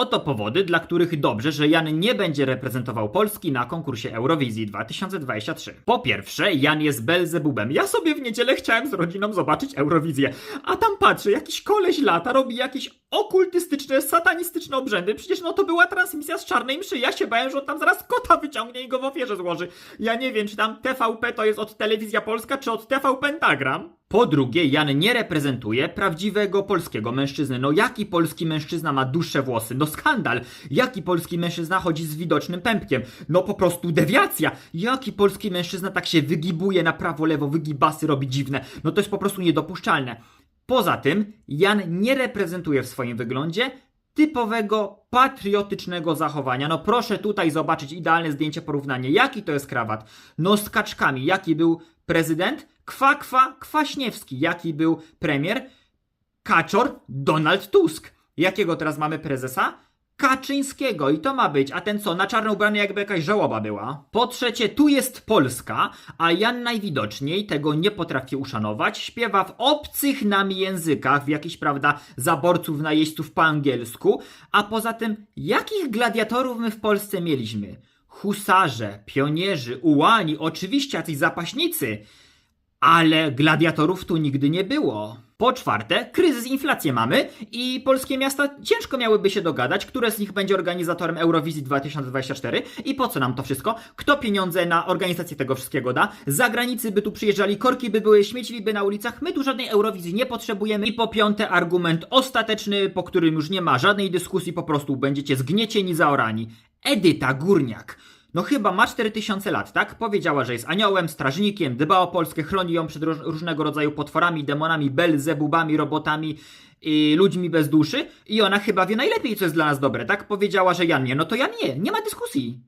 Oto powody, dla których dobrze, że Jan nie będzie reprezentował Polski na konkursie Eurowizji 2023. Po pierwsze, Jan jest Belzebubem. Ja sobie w niedzielę chciałem z rodziną zobaczyć Eurowizję, a tam patrzę, jakiś koleś lata robi jakieś okultystyczne, satanistyczne obrzędy. Przecież no to była transmisja z czarnej mszy. Ja się bałem, że on tam zaraz kota wyciągnie i go w ofierze złoży. Ja nie wiem, czy tam TVP to jest od Telewizja Polska, czy od TV Pentagram. Po drugie, Jan nie reprezentuje prawdziwego polskiego mężczyzny. No jaki polski mężczyzna ma dłuższe włosy? No skandal! Jaki polski mężczyzna chodzi z widocznym pępkiem? No po prostu dewiacja! Jaki polski mężczyzna tak się wygibuje na prawo, lewo, wygibasy robi dziwne? No to jest po prostu niedopuszczalne. Poza tym, Jan nie reprezentuje w swoim wyglądzie typowego patriotycznego zachowania. No proszę tutaj zobaczyć idealne zdjęcie, porównanie. Jaki to jest krawat? No z kaczkami. Jaki był prezydent? Kwa, kwa, Kwaśniewski. Jaki był premier? Kaczor Donald Tusk. Jakiego teraz mamy prezesa? Kaczyńskiego i to ma być, a ten co, na czarno ubrany jakby jakaś żałoba była. Po trzecie, tu jest Polska, a Jan najwidoczniej tego nie potrafi uszanować, śpiewa w obcych nam językach, w jakichś, prawda, zaborców, najeźdźców po angielsku, a poza tym, jakich gladiatorów my w Polsce mieliśmy? Husarze, pionierzy, ułani, oczywiście jacyś zapaśnicy, ale gladiatorów tu nigdy nie było. Po czwarte, kryzys, inflację mamy i polskie miasta ciężko miałyby się dogadać, które z nich będzie organizatorem Eurowizji 2024 i po co nam to wszystko? Kto pieniądze na organizację tego wszystkiego da? Zagranicy by tu przyjeżdżali, korki by były, śmieci by na ulicach, my tu żadnej Eurowizji nie potrzebujemy. I po piąte, argument ostateczny, po którym już nie ma żadnej dyskusji, po prostu będziecie zgniecieni, zaorani. Edyta Górniak. No chyba ma 4000 lat, tak? Powiedziała, że jest aniołem, strażnikiem, dba o Polskę, chroni ją przed róż- różnego rodzaju potworami, demonami, belzebubami, robotami i ludźmi bez duszy i ona chyba wie najlepiej, co jest dla nas dobre, tak? Powiedziała, że Jan nie, no to Jan nie, nie ma dyskusji.